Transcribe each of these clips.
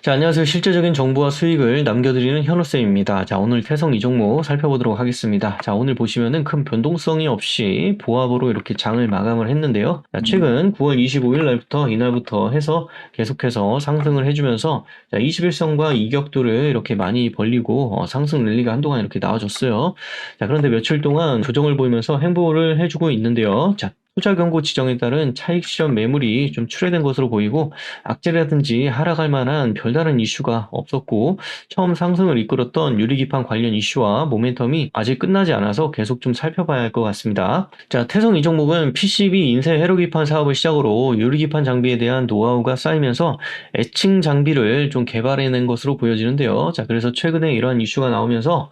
자, 안녕하세요. 실제적인 정보와 수익을 남겨드리는 현우쌤입니다. 자, 오늘 태성 이 종목 살펴보도록 하겠습니다. 자, 오늘 보시면은 큰 변동성이 없이 보합으로 이렇게 장을 마감을 했는데요. 자, 최근 9월 25일 날부터 이날부터 해서 계속해서 상승을 해주면서 자, 21선과 이격도를 이렇게 많이 벌리고 어, 상승 랠리가 한동안 이렇게 나와줬어요. 자, 그런데 며칠 동안 조정을 보이면서 행보를 해주고 있는데요. 자, 투자 경고 지정에 따른 차익 실현 매물이 좀 출회된 것으로 보이고 악재라든지 하락할 만한 별다른 이슈가 없었고 처음 상승을 이끌었던 유리기판 관련 이슈와 모멘텀이 아직 끝나지 않아서 계속 좀 살펴봐야 할 것 같습니다. 자, 태성 이 종목은 PCB 인쇄 회로기판 사업을 시작으로 유리기판 장비에 대한 노하우가 쌓이면서 애칭 장비를 좀 개발해낸 것으로 보여지는데요. 자, 그래서 최근에 이러한 이슈가 나오면서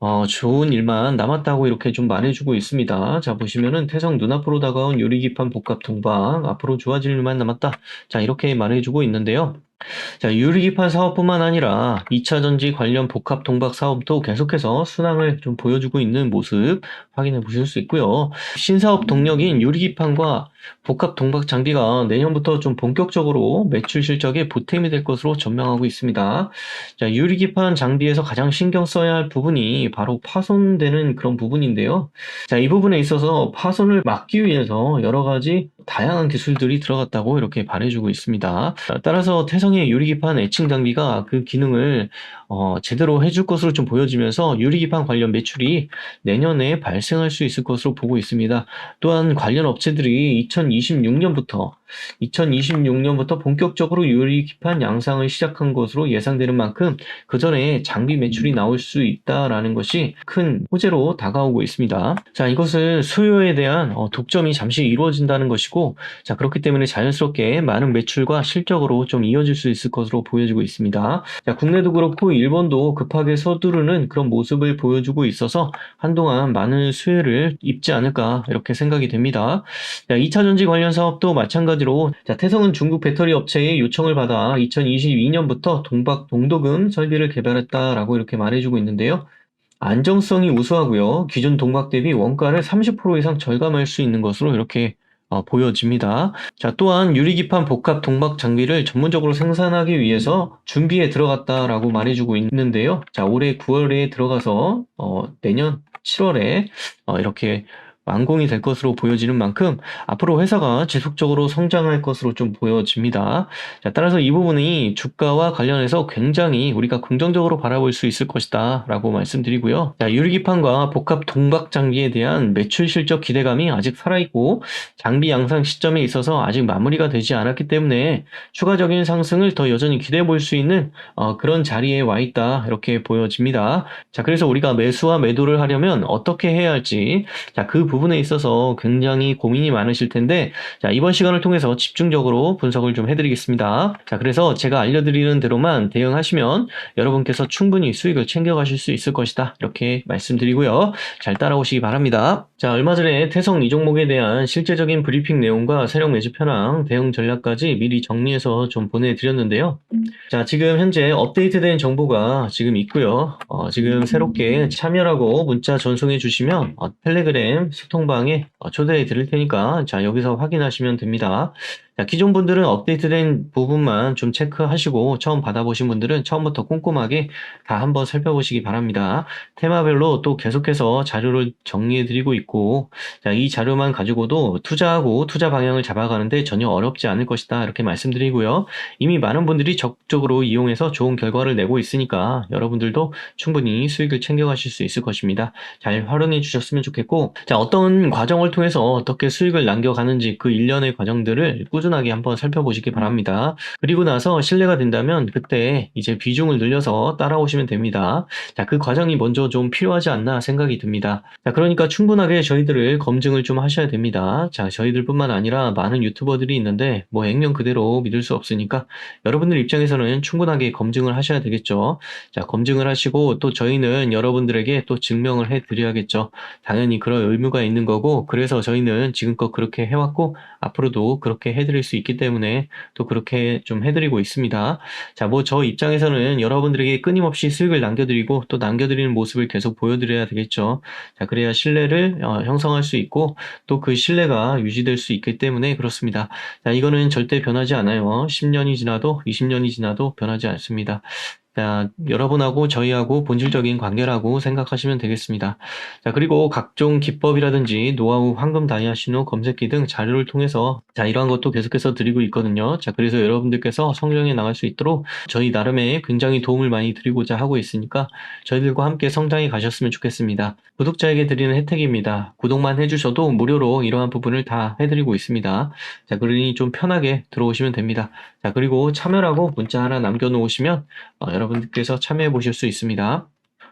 어, 좋은 일만 남았다고 이렇게 좀 말해주고 있습니다. 자, 보시면은 태성 눈앞으로 다가 온 유리기판 복합 동방, 앞으로 좋아질 일만 남았다. 자, 이렇게 말해주고 있는데요. 자, 유리기판 사업뿐만 아니라 2차 전지 관련 복합 동박 사업도 계속해서 순항을 좀 보여주고 있는 모습 확인해 보실 수 있고요. 신사업 동력인 유리기판과 복합 동박 장비가 내년부터 좀 본격적으로 매출 실적에 보탬이 될 것으로 전망하고 있습니다. 자, 유리기판 장비에서 가장 신경 써야 할 부분이 바로 파손되는 그런 부분인데요. 자, 이 부분에 있어서 파손을 막기 위해서 여러 가지 다양한 기술들이 들어갔다고 이렇게 말해주고 있습니다. 자, 따라서 태성의 유리기판 애칭 장비가 그 기능을 어, 제대로 해줄 것으로 좀 보여지면서 유리기판 관련 매출이 내년에 발생할 수 있을 것으로 보고 있습니다. 또한 관련 업체들이 2026년부터 2026년부터 본격적으로 유리 기판 양상을 시작한 것으로 예상되는 만큼 그 전에 장비 매출이 나올 수 있다라는 것이 큰 호재로 다가오고 있습니다. 자, 이것은 수요에 대한 어, 독점이 잠시 이루어진다는 것이고, 자, 그렇기 때문에 자연스럽게 많은 매출과 실적으로 좀 이어질 수 있을 것으로 보여지고 있습니다. 자, 국내도 그렇고 일본도 급하게 서두르는 그런 모습을 보여주고 있어서 한동안 많은 수혜를 입지 않을까 이렇게 생각이 됩니다. 자, 2차 전지 관련 사업도 마찬가지 로 자, 태성은 중국 배터리 업체의 요청을 받아 2022년부터 동박 동도금 설비를 개발했다라고 이렇게 말해주고 있는데요. 안정성이 우수하고요. 기존 동박 대비 원가를 30% 이상 절감할 수 있는 것으로 이렇게 어, 보여집니다. 자, 또한 유리기판 복합 동박 장비를 전문적으로 생산하기 위해서 준비에 들어갔다라고 말해주고 있는데요. 자, 올해 9월에 들어가서 어, 내년 7월에 어, 이렇게 완공이 될 것으로 보여지는 만큼 앞으로 회사가 지속적으로 성장할 것으로 좀 보여집니다. 자, 따라서 이 부분이 주가와 관련해서 굉장히 우리가 긍정적으로 바라볼 수 있을 것이다 라고 말씀드리고요. 자, 유리기판과 복합 동박 장비에 대한 매출 실적 기대감이 아직 살아있고 장비 양상 시점에 있어서 아직 마무리가 되지 않았기 때문에 추가적인 상승을 더 여전히 기대해 볼 수 있는 어, 그런 자리에 와 있다 이렇게 보여집니다. 자, 그래서 우리가 매수와 매도를 하려면 어떻게 해야 할지 자, 그 부분 에 있어서 굉장히 고민이 많으실 텐데, 자, 이번 시간을 통해서 집중적으로 분석을 좀 해드리겠습니다. 자, 그래서 제가 알려드리는 대로만 대응하시면 여러분께서 충분히 수익을 챙겨가실 수 있을 것이다. 이렇게 말씀드리고요. 잘 따라오시기 바랍니다. 자, 얼마 전에 태성 이 종목에 대한 실제적인 브리핑 내용과 세력 매집 현황, 대응 전략까지 미리 정리해서 좀 보내드렸는데요. 자, 지금 현재 업데이트된 정보가 지금 있고요. 어, 지금 새롭게 참여라고 문자 전송해 주시면 어, 텔레그램 소통방에 어, 초대해 드릴 테니까 자, 여기서 확인하시면 됩니다. 자, 기존 분들은 업데이트된 부분만 좀 체크하시고 처음 받아보신 분들은 처음부터 꼼꼼하게 다 한번 살펴보시기 바랍니다. 테마별로 또 계속해서 자료를 정리해 드리고 있고 자, 이 자료만 가지고도 투자하고 투자 방향을 잡아가는데 전혀 어렵지 않을 것이다 이렇게 말씀드리고요. 이미 많은 분들이 적극적으로 이용해서 좋은 결과를 내고 있으니까 여러분들도 충분히 수익을 챙겨가실 수 있을 것입니다. 잘 활용해 주셨으면 좋겠고 자, 어떤 과정을 통해서 어떻게 수익을 남겨가는지 그 일련의 과정들을 꾸준 하게 한번 살펴보시기 바랍니다. 그리고 나서 신뢰가 된다면 그때 이제 비중을 늘려서 따라오시면 됩니다. 자, 그 과정이 먼저 좀 필요하지 않나 생각이 듭니다. 자, 그러니까 충분하게 저희들을 검증을 좀 하셔야 됩니다. 자, 저희들뿐만 아니라 많은 유튜버들이 있는데 뭐 액면 그대로 믿을 수 없으니까 여러분들 입장에서는 충분하게 검증을 하셔야 되겠죠. 자, 검증을 하시고 또 저희는 여러분들에게 또 증명을 해 드려야겠죠. 당연히 그럴 의무가 있는 거고 그래서 저희는 지금껏 그렇게 해왔고 앞으로도 그렇게 해드릴 해드릴 수 있기 때문에 또 그렇게 좀 해드리고 있습니다. 자, 뭐 저 입장에서는 여러분들에게 끊임없이 수익을 남겨드리고 또 남겨드리는 모습을 계속 보여드려야 되겠죠. 자, 그래야 신뢰를 어, 형성할 수 있고 또 그 신뢰가 유지될 수 있기 때문에 그렇습니다. 자, 이거는 절대 변하지 않아요. 10년이 지나도 20년이 지나도 변하지 않습니다. 자, 여러분하고 저희하고 본질적인 관계라고 생각하시면 되겠습니다. 자, 그리고 각종 기법이라든지 노하우, 황금 다이아 신호, 검색기 등 자료를 통해서 자, 이러한 것도 계속해서 드리고 있거든요. 자, 그래서 여러분들께서 성장해 나갈 수 있도록 저희 나름의 굉장히 도움을 많이 드리고자 하고 있으니까 저희들과 함께 성장해 가셨으면 좋겠습니다. 구독자에게 드리는 혜택입니다. 구독만 해주셔도 무료로 이러한 부분을 다 해드리고 있습니다. 자, 그러니 좀 편하게 들어오시면 됩니다. 자, 그리고 참여라고 문자 하나 남겨놓으시면 어, 여러분 들께서 참여해 보실 수 있습니다.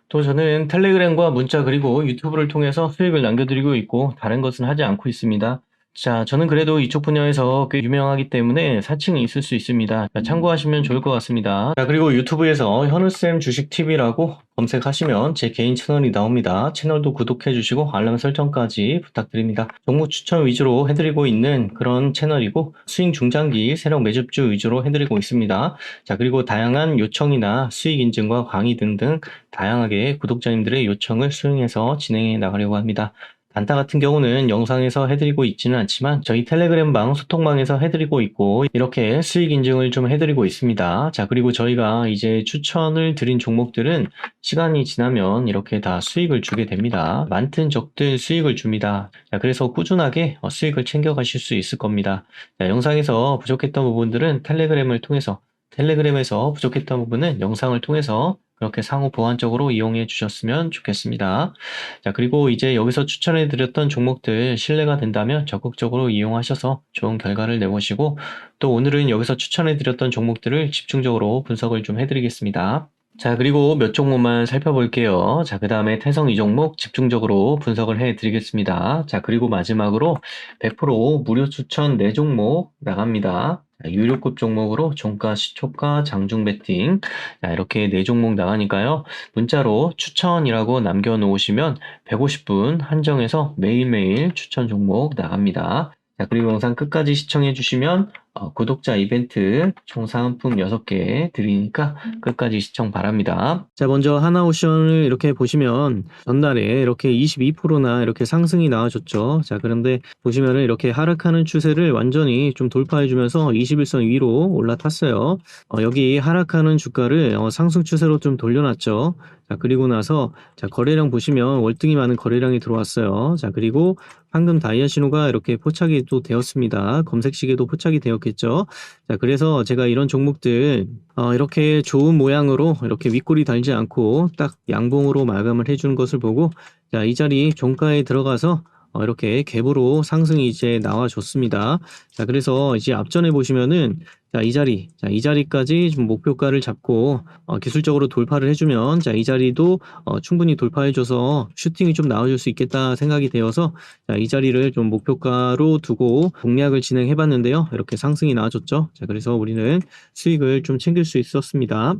또 저는 텔레그램과 문자 그리고 유튜브를 통해서 수익을 남겨드리고 있고 다른 것은 하지 않고 있습니다. 자, 저는 그래도 이쪽 분야에서 꽤 유명하기 때문에 사칭이 있을 수 있습니다. 자, 참고하시면 좋을 것 같습니다. 자, 그리고 유튜브에서 현우쌤 주식TV라고 검색하시면 제 개인 채널이 나옵니다. 채널도 구독해 주시고 알람 설정까지 부탁드립니다. 종목 추천 위주로 해드리고 있는 그런 채널이고 수익 중장기 세력 매집주 위주로 해드리고 있습니다. 자, 그리고 다양한 요청이나 수익 인증과 강의 등등 다양하게 구독자님들의 요청을 수용해서 진행해 나가려고 합니다. 단타 같은 경우는 영상에서 해드리고 있지는 않지만 저희 텔레그램방 소통방에서 해드리고 있고 이렇게 수익 인증을 좀 해드리고 있습니다. 자 그리고 저희가 이제 추천을 드린 종목들은 시간이 지나면 이렇게 다 수익을 주게 됩니다. 많든 적든 수익을 줍니다. 자 그래서 꾸준하게 어, 수익을 챙겨가실 수 있을 겁니다. 자, 영상에서 부족했던 부분들은 텔레그램을 통해서 텔레그램에서 부족했던 부분은 영상을 통해서 그렇게 상호 보완적으로 이용해 주셨으면 좋겠습니다. 자, 그리고 이제 여기서 추천해 드렸던 종목들 신뢰가 된다면 적극적으로 이용하셔서 좋은 결과를 내보시고 또 오늘은 여기서 추천해 드렸던 종목들을 집중적으로 분석을 좀 해드리겠습니다. 자, 그리고 몇 종목만 살펴볼게요. 자, 그 다음에 태성 이 종목 집중적으로 분석을 해 드리겠습니다. 자, 그리고 마지막으로 100% 무료 추천 4종목 나갑니다. 자, 유료급 종목으로 종가, 시초가, 장중 베팅. 자, 이렇게 4종목 나가니까요. 문자로 추천이라고 남겨놓으시면 150분 한정해서 매일매일 추천 종목 나갑니다. 자, 그리고 영상 끝까지 시청해 주시면 어, 구독자 이벤트 총 상품 6개 드리니까 끝까지 시청 바랍니다. 자, 먼저 하나오션을 이렇게 보시면 전날에 이렇게 22%나 이렇게 상승이 나와줬죠. 자, 그런데 보시면은 이렇게 하락하는 추세를 완전히 좀 돌파해 주면서 21선 위로 올라탔어요. 어, 여기 하락하는 주가를 어, 상승 추세로 좀 돌려놨죠. 자, 그리고 나서 자, 거래량 보시면 월등히 많은 거래량이 들어왔어요. 자, 그리고 황금 다이아 신호가 이렇게 포착이 또 되었습니다. 검색 시계도 포착이 되었 겠죠. 자, 그래서 제가 이런 종목들 어, 이렇게 좋은 모양으로 이렇게 윗골이 달지 않고 딱 양봉으로 마감을 해주는 것을 보고 자, 이 자리 종가에 들어가서 어, 이렇게 갭으로 상승이 이제 나와줬습니다. 자, 그래서 이제 앞전에 보시면은 자, 이 자리, 자, 이 자리까지 좀 목표가를 잡고 어, 기술적으로 돌파를 해주면 자, 이 자리도 어, 충분히 돌파해줘서 슈팅이 좀 나와줄 수 있겠다 생각이 되어서 자, 이 자리를 좀 목표가로 두고 공략을 진행해봤는데요. 이렇게 상승이 나와줬죠. 자, 그래서 우리는 수익을 좀 챙길 수 있었습니다.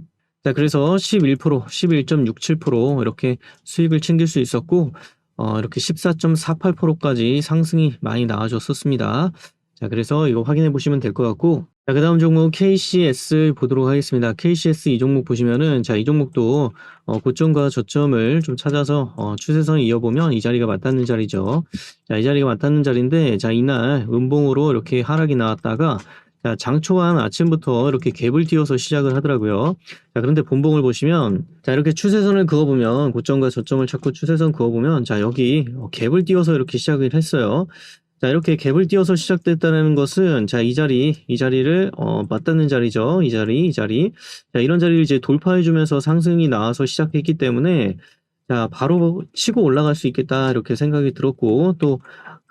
자, 그래서 11%, 11.67% 이렇게 수익을 챙길 수 있었고, 어, 이렇게 14.48%까지 상승이 많이 나와줬었습니다. 자, 그래서 이거 확인해 보시면 될 것 같고, 자, 그 다음 종목 KCS 보도록 하겠습니다. KCS 이 종목 보시면은, 자, 이 종목도, 어, 고점과 저점을 좀 찾아서, 어, 추세선 이어보면 이 자리가 맞닿는 자리죠. 자, 이 자리가 맞닿는 자리인데, 자, 이날 음봉으로 이렇게 하락이 나왔다가, 자, 장초한 아침부터 이렇게 갭을 띄워서 시작을 하더라고요. 자, 그런데 본봉을 보시면, 자, 이렇게 추세선을 그어보면, 고점과 저점을 찾고 추세선 그어보면, 자, 여기 어, 갭을 띄워서 이렇게 시작을 했어요. 자, 이렇게 갭을 띄워서 시작됐다는 것은, 자, 이 자리, 이 자리를, 어, 맞닿는 자리죠. 이 자리, 이 자리. 자, 이런 자리를 이제 돌파해주면서 상승이 나와서 시작했기 때문에, 자, 바로 치고 올라갈 수 있겠다, 이렇게 생각이 들었고, 또,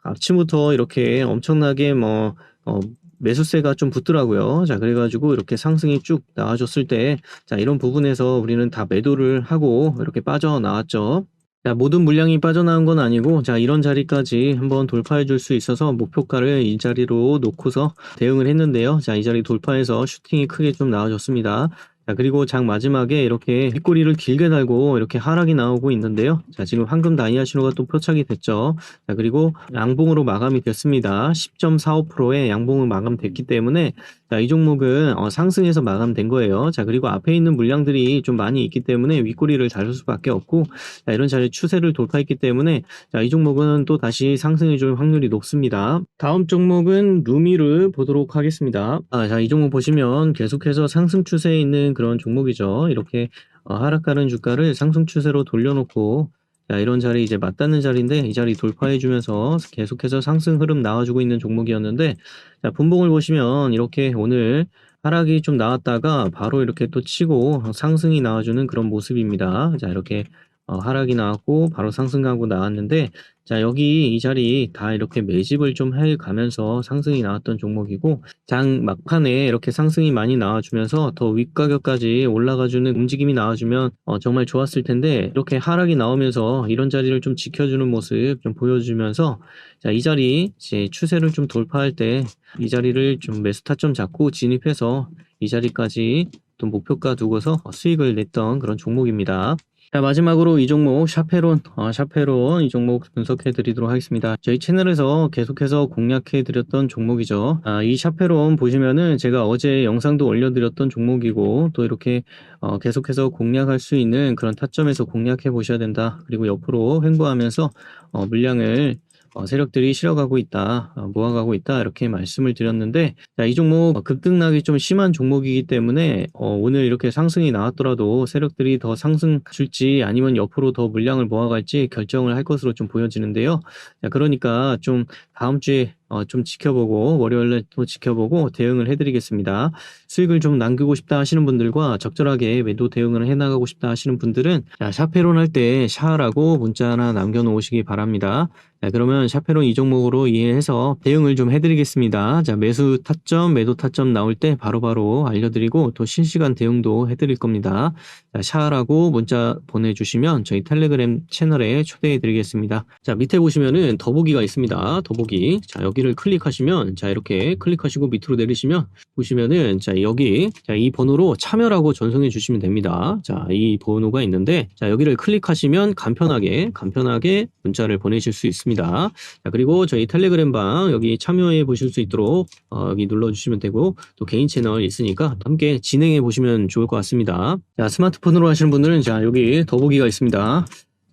아침부터 이렇게 엄청나게 뭐, 어, 매수세가 좀 붙더라고요. 자, 그래가지고 이렇게 상승이 쭉 나와줬을 때, 자, 이런 부분에서 우리는 다 매도를 하고 이렇게 빠져나왔죠. 자, 모든 물량이 빠져나온 건 아니고, 자, 이런 자리까지 한번 돌파해 줄 수 있어서 목표가를 이 자리로 놓고서 대응을 했는데요. 자, 이 자리 돌파해서 슈팅이 크게 좀 나와줬습니다. 자, 그리고 장 마지막에 이렇게 윗꼬리를 길게 달고 이렇게 하락이 나오고 있는데요. 자, 지금 황금 다이아 신호가 또 표착이 됐죠. 자, 그리고 양봉으로 마감이 됐습니다. 10.45%의 양봉은 마감됐기 때문에 자, 이 종목은 어, 상승해서 마감된 거예요. 자, 그리고 앞에 있는 물량들이 좀 많이 있기 때문에 윗꼬리를 달을 수밖에 없고 자, 이런 자리 추세를 돌파했기 때문에 자, 이 종목은 또 다시 상승해 줄 확률이 높습니다. 다음 종목은 루미를 보도록 하겠습니다. 아, 자, 이 종목 보시면 계속해서 상승 추세에 있는 그런 종목이죠. 이렇게 어, 하락가는 주가를 상승 추세로 돌려놓고 자, 이런 자리 이제 맞닿는 자리인데 이 자리 돌파해 주면서 계속해서 상승 흐름 나와주고 있는 종목이었는데 자, 분봉을 보시면 이렇게 오늘 하락이 좀 나왔다가 바로 이렇게 또 치고 상승이 나와주는 그런 모습입니다. 자, 이렇게 어, 하락이 나왔고 바로 상승하고 나왔는데 자, 여기 이 자리 다 이렇게 매집을 좀 해 가면서 상승이 나왔던 종목이고 장 막판에 이렇게 상승이 많이 나와주면서 더 윗가격까지 올라가주는 움직임이 나와주면 어, 정말 좋았을 텐데 이렇게 하락이 나오면서 이런 자리를 좀 지켜주는 모습 좀 보여주면서 자, 이 자리 이제 추세를 좀 돌파할 때 이 자리를 좀 매수 타점 잡고 진입해서 이 자리까지 또 목표가 두고서 어, 수익을 냈던 그런 종목입니다. 자, 마지막으로 이 종목 샤페론, 어, 샤페론 이 종목 분석해 드리도록 하겠습니다. 저희 채널에서 계속해서 공략해 드렸던 종목이죠. 아, 이 샤페론 보시면은 제가 어제 영상도 올려드렸던 종목이고 또 이렇게 어, 계속해서 공략할 수 있는 그런 타점에서 공략해 보셔야 된다. 그리고 옆으로 횡보하면서 어, 물량을 어, 세력들이 실어가고 있다, 어, 모아가고 있다 이렇게 말씀을 드렸는데 자, 이 종목 어, 급등락이 좀 심한 종목이기 때문에 어, 오늘 이렇게 상승이 나왔더라도 세력들이 더 상승 줄지 아니면 옆으로 더 물량을 모아갈지 결정을 할 것으로 좀 보여지는데요. 자, 그러니까 좀 다음 주에 어, 좀 지켜보고 월요일에 또 지켜보고 대응을 해드리겠습니다. 수익을 좀 남기고 싶다 하시는 분들과 적절하게 매도 대응을 해나가고 싶다 하시는 분들은 자, 샤페론 할 때 샤라고 문자 하나 남겨놓으시기 바랍니다. 자, 그러면 샤페론 이 종목으로 이해해서 대응을 좀 해드리겠습니다. 자, 매수 타점, 매도 타점 나올 때 바로 바로 알려드리고 또 실시간 대응도 해드릴 겁니다. 자, 샤라고 문자 보내주시면 저희 텔레그램 채널에 초대해드리겠습니다. 자, 밑에 보시면은 더보기가 있습니다. 더보기. 자, 여기를 클릭하시면 자, 이렇게 클릭하시고 밑으로 내리시면 보시면은 자, 여기 자, 이 번호로 참여라고 전송해 주시면 됩니다. 자, 이 번호가 있는데 자, 여기를 클릭하시면 간편하게 간편하게 문자를 보내실 수 있습니다. 자, 그리고 저희 텔레그램 방 여기 참여해 보실 수 있도록 어, 여기 눌러 주시면 되고 또 개인 채널 있으니까 함께 진행해 보시면 좋을 것 같습니다. 자, 스마트폰으로 하시는 분들은 자, 여기 더보기가 있습니다.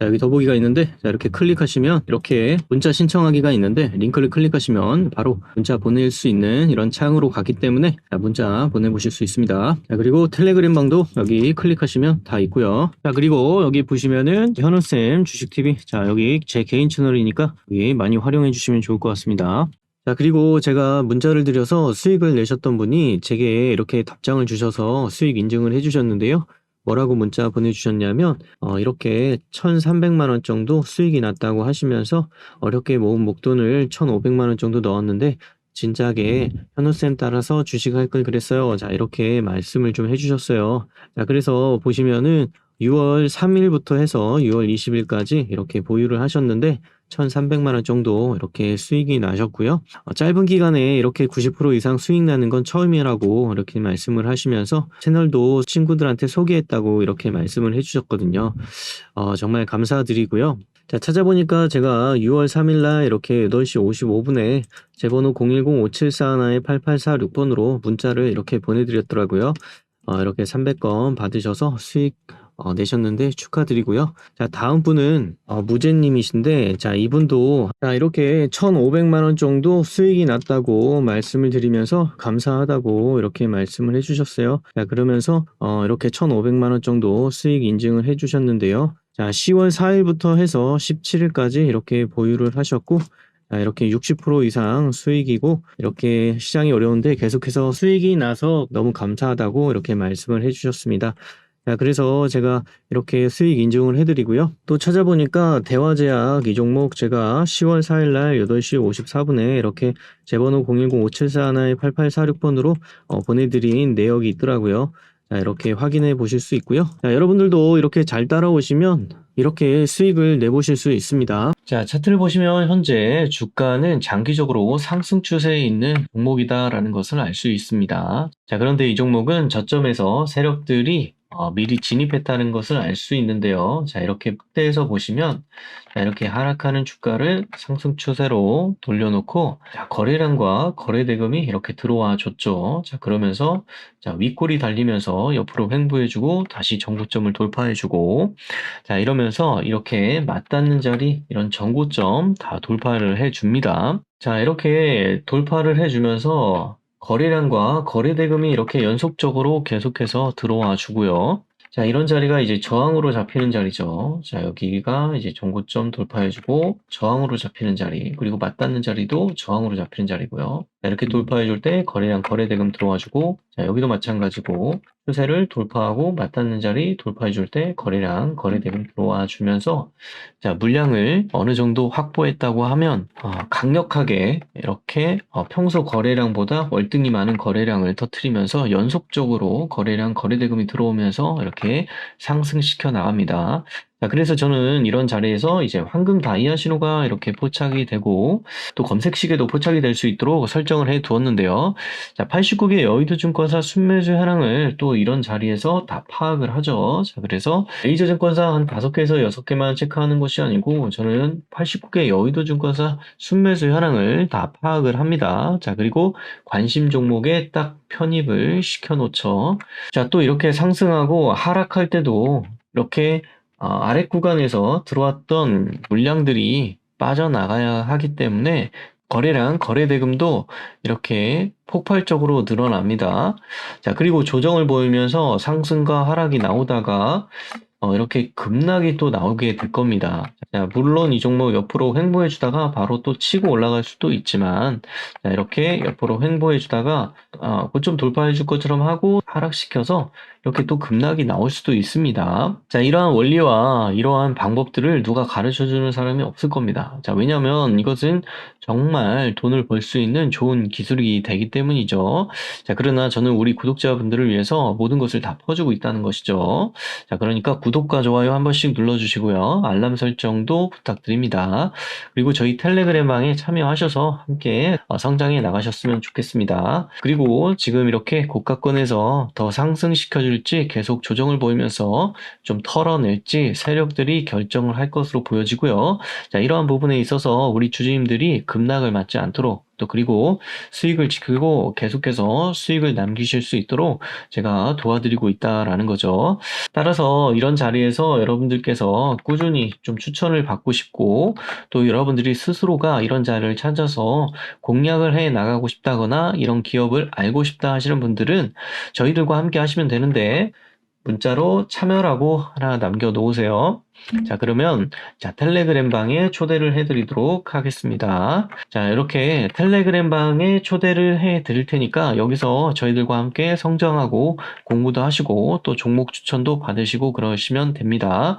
자, 여기 더보기가 있는데, 자, 이렇게 클릭하시면, 이렇게 문자 신청하기가 있는데, 링크를 클릭하시면 바로 문자 보낼 수 있는 이런 창으로 가기 때문에, 자, 문자 보내보실 수 있습니다. 자, 그리고 텔레그램 방도 여기 클릭하시면 다 있고요. 자, 그리고 여기 보시면은, 현우쌤 주식TV. 자, 여기 제 개인 채널이니까, 여기 많이 활용해 주시면 좋을 것 같습니다. 자, 그리고 제가 문자를 드려서 수익을 내셨던 분이 제게 이렇게 답장을 주셔서 수익 인증을 해주셨는데요. 뭐라고 문자 보내주셨냐면 어, 이렇게 1,300만 원 정도 수익이 났다고 하시면서 어렵게 모은 목돈을 1,500만 원 정도 넣었는데 진작에 현우쌤 따라서 주식할 걸 그랬어요. 자 이렇게 말씀을 좀 해주셨어요. 자 그래서 보시면은 6월 3일부터 해서 6월 20일까지 이렇게 보유를 하셨는데 1,300만 원 정도 이렇게 수익이 나셨고요. 어, 짧은 기간에 이렇게 90% 이상 수익 나는 건 처음이라고 이렇게 말씀을 하시면서 채널도 친구들한테 소개했다고 이렇게 말씀을 해주셨거든요. 어, 정말 감사드리고요. 자, 찾아보니까 제가 6월 3일날 이렇게 8시 55분에 제 번호 010-5741-8846번으로 문자를 이렇게 보내드렸더라고요. 어, 이렇게 300건 받으셔서 수익 어, 내셨는데 축하드리고요. 자, 다음 분은 어, 무제님이신데, 자, 이분도 자, 이렇게 1,500만 원 정도 수익이 났다고 말씀을 드리면서 감사하다고 이렇게 말씀을 해주셨어요. 자, 그러면서 어, 이렇게 1,500만 원 정도 수익 인증을 해주셨는데요. 자, 10월 4일부터 해서 17일까지 이렇게 보유를 하셨고, 자, 이렇게 60% 이상 수익이고 이렇게 시장이 어려운데 계속해서 수익이 나서 너무 감사하다고 이렇게 말씀을 해주셨습니다. 자, 그래서 제가 이렇게 수익 인증을 해드리고요. 또 찾아보니까 대화제약 이 종목 제가 10월 4일날 8시 54분에 이렇게 제 번호 010-5741-8846번으로 어, 보내드린 내역이 있더라고요. 자, 이렇게 확인해 보실 수 있고요. 자, 여러분들도 이렇게 잘 따라오시면 이렇게 수익을 내보실 수 있습니다. 자, 차트를 보시면 현재 주가는 장기적으로 상승 추세에 있는 종목이다라는 것을 알 수 있습니다. 자, 그런데 이 종목은 저점에서 세력들이 어, 미리 진입했다는 것을 알 수 있는데요. 자, 이렇게 확대해서 보시면 자, 이렇게 하락하는 주가를 상승 추세로 돌려놓고 자, 거래량과 거래 대금이 이렇게 들어와 줬죠. 자, 그러면서 자, 윗골이 달리면서 옆으로 횡보해주고 다시 정고점을 돌파해주고 자, 이러면서 이렇게 맞닿는 자리 이런 정고점 다 돌파를 해줍니다. 자, 이렇게 돌파를 해주면서 거래량과 거래 대금이 이렇게 연속적으로 계속해서 들어와 주고요. 자, 이런 자리가 이제 저항으로 잡히는 자리죠. 자, 여기가 이제 정고점 돌파해주고 저항으로 잡히는 자리, 그리고 맞닿는 자리도 저항으로 잡히는 자리고요. 자, 이렇게 돌파해줄 때 거래량, 거래 대금 들어와주고, 자, 여기도 마찬가지고 추세를 돌파하고 맞닿는 자리 돌파해 줄 때 거래량, 거래 대금 들어와 주면서 자, 물량을 어느 정도 확보했다고 하면 어, 강력하게 이렇게 어, 평소 거래량보다 월등히 많은 거래량을 터트리면서 연속적으로 거래량, 거래 대금이 들어오면서 이렇게 상승시켜 나갑니다. 자, 그래서 저는 이런 자리에서 이제 황금 다이아 신호가 이렇게 포착이 되고 또 검색 시계도 포착이 될 수 있도록 설정을 해 두었는데요. 자, 89개 여의도 증권사 순매수 현황을 또 이런 자리에서 다 파악을 하죠. 자, 그래서 레이저 증권사 한 5개에서 6개만 체크하는 것이 아니고 저는 89개 여의도 증권사 순매수 현황을 다 파악을 합니다. 자, 그리고 관심 종목에 딱 편입을 시켜 놓죠. 자, 또 이렇게 상승하고 하락할 때도 이렇게 어, 아래 구간에서 들어왔던 물량들이 빠져나가야 하기 때문에 거래량, 거래 대금도 이렇게 폭발적으로 늘어납니다. 자, 그리고 조정을 보이면서 상승과 하락이 나오다가 어, 이렇게 급락이 또 나오게 될 겁니다. 자, 물론 이 종목 옆으로 횡보해 주다가 바로 또 치고 올라갈 수도 있지만 자, 이렇게 옆으로 횡보해 주다가 어, 고점 돌파해 줄 것처럼 하고 하락시켜서 이렇게 또 급락이 나올 수도 있습니다. 자, 이러한 원리와 이러한 방법들을 누가 가르쳐 주는 사람이 없을 겁니다. 자, 왜냐면 이것은 정말 돈을 벌 수 있는 좋은 기술이 되기 때문이죠. 자, 그러나 저는 우리 구독자분들을 위해서 모든 것을 다 퍼주고 있다는 것이죠. 자, 그러니까 구 독과 좋아요 한 번씩 눌러주시고요. 알람 설정도 부탁드립니다. 그리고 저희 텔레그램 방에 참여하셔서 함께 어, 성장해 나가셨으면 좋겠습니다. 그리고 지금 이렇게 고가권에서 더 상승시켜줄지 계속 조정을 보이면서 좀 털어낼지 세력들이 결정을 할 것으로 보여지고요. 자, 이러한 부분에 있어서 우리 주주님들이 급락을 맞지 않도록 또 그리고 수익을 지키고 계속해서 수익을 남기실 수 있도록 제가 도와드리고 있다라는 거죠. 따라서 이런 자리에서 여러분들께서 꾸준히 좀 추천을 받고 싶고 또 여러분들이 스스로가 이런 자리를 찾아서 공략을 해 나가고 싶다거나 이런 기업을 알고 싶다 하시는 분들은 저희들과 함께 하시면 되는데 문자로 참여라고 하나 남겨 놓으세요. 자, 그러면 자, 텔레그램 방에 초대를 해 드리도록 하겠습니다. 자, 이렇게 텔레그램 방에 초대를 해 드릴 테니까 여기서 저희들과 함께 성장하고 공부도 하시고 또 종목 추천도 받으시고 그러시면 됩니다.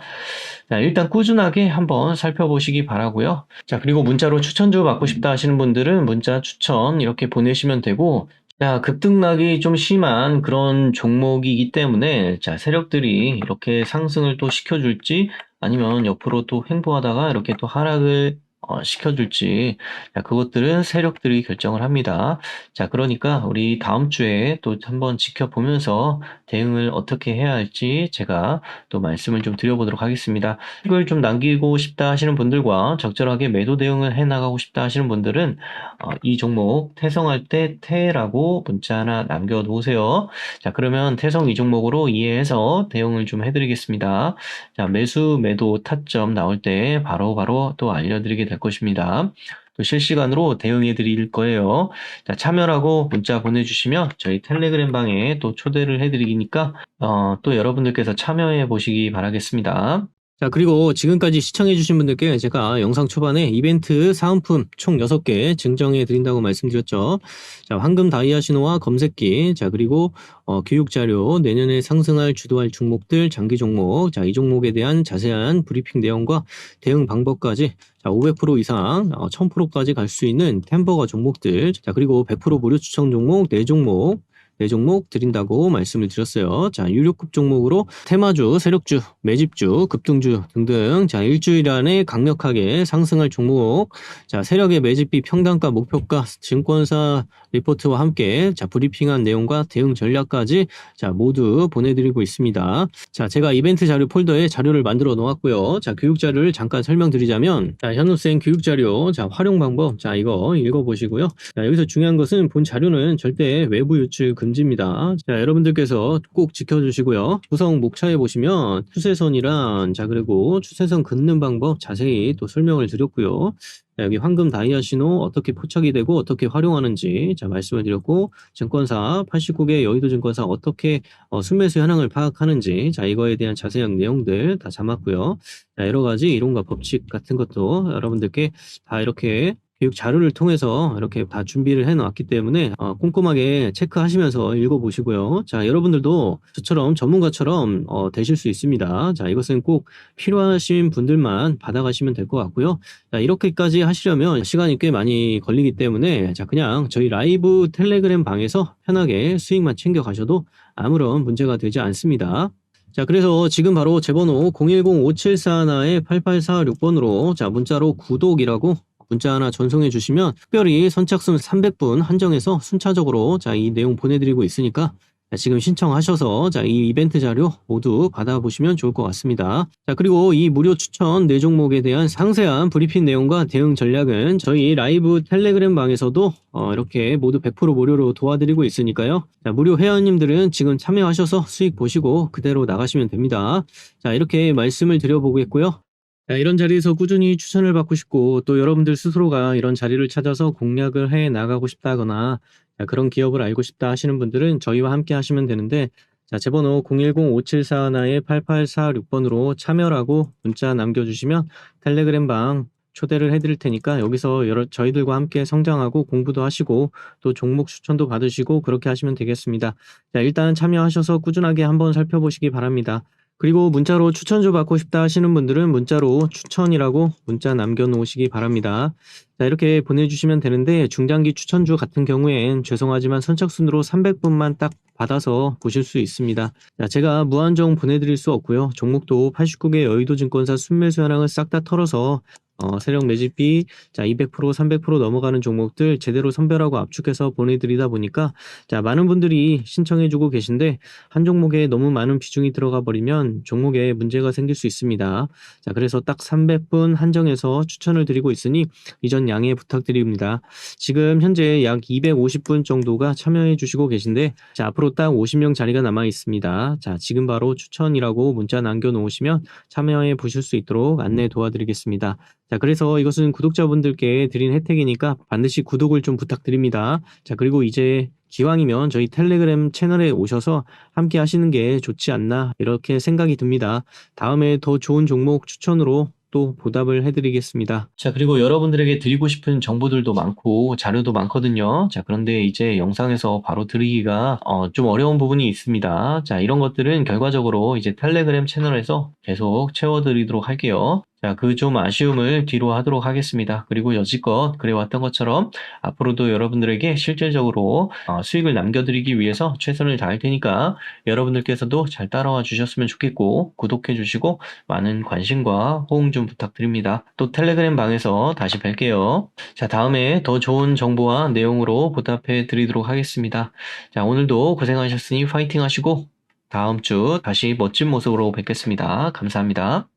자, 일단 꾸준하게 한번 살펴보시기 바라고요. 자, 그리고 문자로 추천주 받고 싶다 하시는 분들은 문자 추천 이렇게 보내시면 되고 자, 급등락이 좀 심한 그런 종목이기 때문에, 자, 세력들이 이렇게 상승을 또 시켜줄지, 아니면 옆으로 또 횡보하다가 이렇게 또 하락을 어, 시켜줄지, 자, 그것들은 세력들이 결정을 합니다. 자, 그러니까 우리 다음 주에 또 한번 지켜보면서 대응을 어떻게 해야 할지 제가 또 말씀을 좀 드려보도록 하겠습니다. 이걸 좀 남기고 싶다 하시는 분들과 적절하게 매도 대응을 해 나가고 싶다 하시는 분들은 어, 이 종목 태성할 때 태라고 문자 하나 남겨 놓으세요. 자, 그러면 태성 이 종목으로 이해해서 대응을 좀 해드리겠습니다. 자, 매수, 매도, 타점 나올 때 바로바로 또 알려드리게 될 것입니다. 또 실시간으로 대응해 드릴 거예요. 자, 참여라고 문자 보내주시면 저희 텔레그램 방에 또 초대를 해 드리니까 어, 또 여러분들께서 참여해 보시기 바라겠습니다. 자, 그리고 지금까지 시청해주신 분들께 제가 영상 초반에 이벤트 사은품 총 6개 증정해 드린다고 말씀드렸죠. 자, 황금 다이아 신호와 검색기, 자, 그리고 어, 교육 자료, 내년에 상승할 주도할 종목들, 장기 종목, 자, 이 종목에 대한 자세한 브리핑 내용과 대응 방법까지 자, 500% 이상, 어, 1000%까지 갈 수 있는 템버거 종목들, 자, 그리고 100% 무료 추천 종목, 4종목, 네 종목 드린다고 말씀을 드렸어요. 자, 유료급 종목으로 테마주, 세력주, 매집주, 급등주 등등 자, 일주일 안에 강력하게 상승할 종목 자, 세력의 매집비 평단가 목표가 증권사 리포트와 함께 자, 브리핑한 내용과 대응 전략까지 자, 모두 보내드리고 있습니다. 자, 제가 이벤트 자료 폴더에 자료를 만들어 놓았고요. 자, 교육 자료를 잠깐 설명드리자면 자, 현우쌤 교육 자료 자, 활용 방법 자, 이거 읽어보시고요. 자, 여기서 중요한 것은 본 자료는 절대 외부 유출 금 지입니다. 자, 여러분들께서 꼭 지켜주시고요. 구성 목차에 보시면 추세선이란 자, 그리고 추세선 긋는 방법 자세히 또 설명을 드렸고요. 자, 여기 황금 다이아 신호 어떻게 포착이 되고 어떻게 활용하는지 자, 말씀을 드렸고 증권사 89개 여의도 증권사 어떻게 어, 순매수 현황을 파악하는지 자 이거에 대한 자세한 내용들 다 담았고요. 자, 여러 가지 이론과 법칙 같은 것도 여러분들께 다 이렇게 교육 자료를 통해서 이렇게 다 준비를 해 놨기 때문에 어, 꼼꼼하게 체크하시면서 읽어보시고요. 자, 여러분들도 저처럼 전문가처럼 어, 되실 수 있습니다. 자, 이것은 꼭 필요하신 분들만 받아가시면 될 것 같고요. 자, 이렇게까지 하시려면 시간이 꽤 많이 걸리기 때문에 자, 그냥 저희 라이브 텔레그램 방에서 편하게 수익만 챙겨 가셔도 아무런 문제가 되지 않습니다. 자, 그래서 지금 바로 제 번호 010-5741-8846번으로 자, 문자로 구독이라고 문자 하나 전송해 주시면 특별히 선착순 300분 한정해서 순차적으로 자, 이 내용 보내드리고 있으니까 자, 지금 신청하셔서 자, 이 이벤트 자료 모두 받아보시면 좋을 것 같습니다. 자, 그리고 이 무료 추천 네 종목에 대한 상세한 브리핑 내용과 대응 전략은 저희 라이브 텔레그램 방에서도 어, 이렇게 모두 100% 무료로 도와드리고 있으니까요. 자, 무료 회원님들은 지금 참여하셔서 수익 보시고 그대로 나가시면 됩니다. 자, 이렇게 말씀을 드려보겠고요. 자, 이런 자리에서 꾸준히 추천을 받고 싶고 또 여러분들 스스로가 이런 자리를 찾아서 공략을 해 나가고 싶다거나 자, 그런 기업을 알고 싶다 하시는 분들은 저희와 함께 하시면 되는데 자, 제 번호 010-5741-8846번으로 참여라고 문자 남겨주시면 텔레그램 방 초대를 해드릴 테니까 여기서 여러 저희들과 함께 성장하고 공부도 하시고 또 종목 추천도 받으시고 그렇게 하시면 되겠습니다. 자, 일단 참여하셔서 꾸준하게 한번 살펴보시기 바랍니다. 그리고 문자로 추천주 받고 싶다 하시는 분들은 문자로 추천이라고 문자 남겨놓으시기 바랍니다. 자, 이렇게 보내주시면 되는데 중장기 추천주 같은 경우엔 죄송하지만 선착순으로 300분만 딱 받아서 보실 수 있습니다. 자, 제가 무한정 보내드릴 수 없고요. 종목도 89개 여의도 증권사 순매수 현황을 싹 다 털어서 어, 세력 매집비 자 200% 300% 넘어가는 종목들 제대로 선별하고 압축해서 보내드리다 보니까 자 많은 분들이 신청해주고 계신데 한 종목에 너무 많은 비중이 들어가 버리면 종목에 문제가 생길 수 있습니다. 자 그래서 딱 300분 한정해서 추천을 드리고 있으니 이전 양해 부탁드립니다. 지금 현재 약 250분 정도가 참여해 주시고 계신데 자 앞으로 딱 50명 자리가 남아 있습니다. 자 지금 바로 추천이라고 문자 남겨 놓으시면 참여해 보실 수 있도록 안내 도와드리겠습니다. 자, 그래서 이것은 구독자분들께 드린 혜택이니까 반드시 구독을 좀 부탁드립니다. 자, 그리고 이제 기왕이면 저희 텔레그램 채널에 오셔서 함께 하시는 게 좋지 않나 이렇게 생각이 듭니다. 다음에 더 좋은 종목 추천으로 또 보답을 해드리겠습니다. 자, 그리고 여러분들에게 드리고 싶은 정보들도 많고 자료도 많거든요. 자, 그런데 이제 영상에서 바로 드리기가 어, 좀 어려운 부분이 있습니다. 자, 이런 것들은 결과적으로 이제 텔레그램 채널에서 계속 채워드리도록 할게요. 자, 그 좀 아쉬움을 뒤로 하도록 하겠습니다. 그리고 여지껏 그래왔던 것처럼 앞으로도 여러분들에게 실질적으로 어, 수익을 남겨드리기 위해서 최선을 다할 테니까 여러분들께서도 잘 따라와 주셨으면 좋겠고 구독해 주시고 많은 관심과 호응 좀 부탁드립니다. 또 텔레그램 방에서 다시 뵐게요. 자, 다음에 더 좋은 정보와 내용으로 보답해 드리도록 하겠습니다. 자, 오늘도 고생하셨으니 파이팅 하시고 다음 주 다시 멋진 모습으로 뵙겠습니다. 감사합니다.